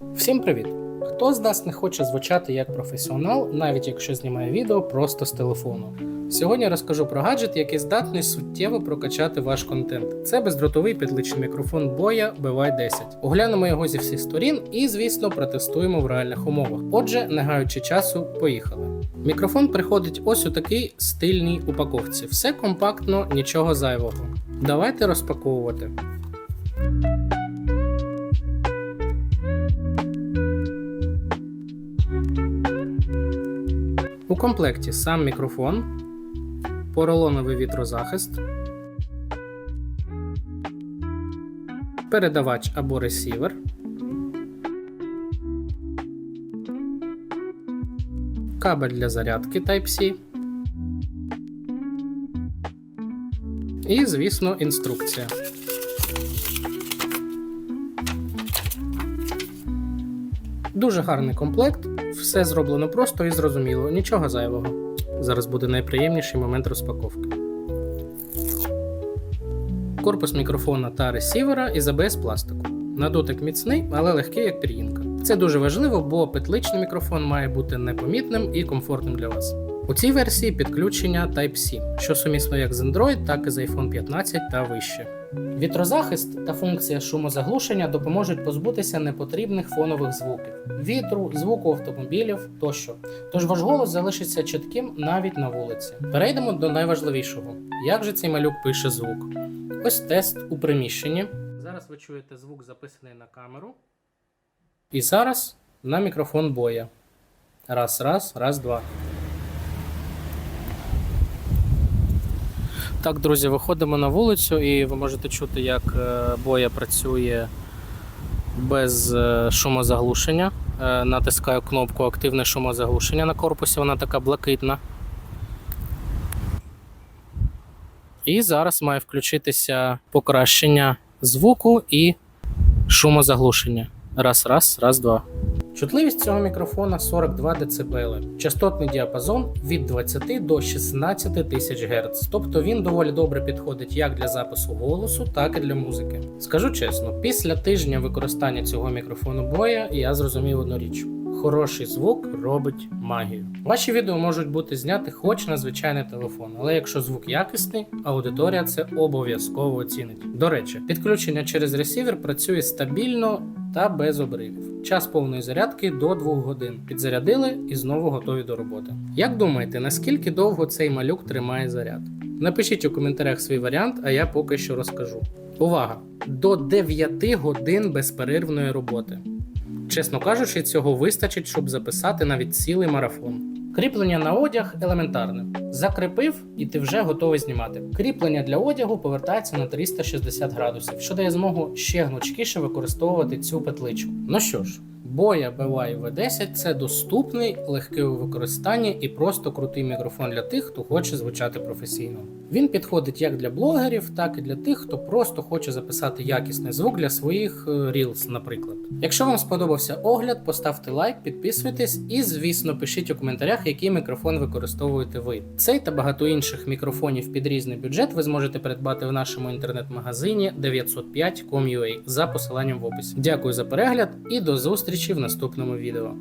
Всім привіт! Хто з нас не хоче звучати як професіонал, навіть якщо знімає відео просто з телефону? Сьогодні розкажу про гаджет, який здатний суттєво прокачати ваш контент. Це бездротовий підличний мікрофон Boya BY10. Оглянемо його зі всіх сторін і, звісно, протестуємо в реальних умовах. Отже, не гаючи часу, поїхали. Мікрофон приходить ось у такій стильній упаковці. Все компактно, нічого зайвого. Давайте розпаковувати. У комплекті сам мікрофон, поролоновий вітрозахист, передавач або ресівер, кабель для зарядки Type-C і, звісно, інструкція. Дуже гарний комплект, все зроблено просто і зрозуміло, нічого зайвого. Зараз буде найприємніший момент розпаковки. Корпус мікрофона та ресівера із ABS пластику. На дотик міцний, але легкий як пір'їнка. Це дуже важливо, бо петличний мікрофон має бути непомітним і комфортним для вас. У цій версії підключення Type-C, що сумісно як з Android, так і з iPhone 15 та вище. Вітрозахист та функція шумозаглушення допоможуть позбутися непотрібних фонових звуків, вітру, звуку автомобілів тощо. Тож ваш голос залишиться чітким навіть на вулиці. Перейдемо до найважливішого: як же цей малюк пише звук? Ось тест у приміщенні. Зараз ви чуєте звук, записаний на камеру. І зараз на мікрофон боя. Раз, раз, раз, два. Так, друзі, виходимо на вулицю, і ви можете чути, як е, боя працює без е, шумозаглушення. Е, Натискаю кнопку Активне шумозаглушення на корпусі, вона така блакитна. І зараз має включитися покращення звуку і шумозаглушення. Раз, раз, раз, два. Чутливість цього мікрофона 42 дБ. Частотний діапазон від 20 до 16 тисяч Гц. Тобто він доволі добре підходить як для запису голосу, так і для музики. Скажу чесно, після тижня використання цього мікрофону боя я зрозумів одну річ. Хороший звук робить магію. Ваші відео можуть бути зняті хоч на звичайний телефон, але якщо звук якісний, аудиторія це обов'язково оцінить. До речі, підключення через ресівер працює стабільно та без обривів. Час повної зарядки до 2 годин. Підзарядили і знову готові до роботи. Як думаєте, наскільки довго цей малюк тримає заряд? Напишіть у коментарях свій варіант, а я поки що розкажу. Увага! До 9 годин безперервної роботи. Чесно кажучи, цього вистачить, щоб записати навіть цілий марафон. Кріплення на одяг елементарне. Закріпив і ти вже готовий знімати. Кріплення для одягу повертається на 360 градусів, що дає змогу ще гнучкіше використовувати цю петличку. Ну що ж, боя BY V10 це доступний, легкий у використанні і просто крутий мікрофон для тих, хто хоче звучати професійно. Він підходить як для блогерів, так і для тих, хто просто хоче записати якісний звук для своїх е, Reels, наприклад. Якщо вам сподобався огляд, поставте лайк, підписуйтесь і, звісно, пишіть у коментарях, який мікрофон використовуєте ви. Цей та багато інших мікрофонів під різний бюджет ви зможете придбати в нашому інтернет-магазині 905.com.ua за посиланням в описі. Дякую за перегляд і до зустрічі в наступному відео.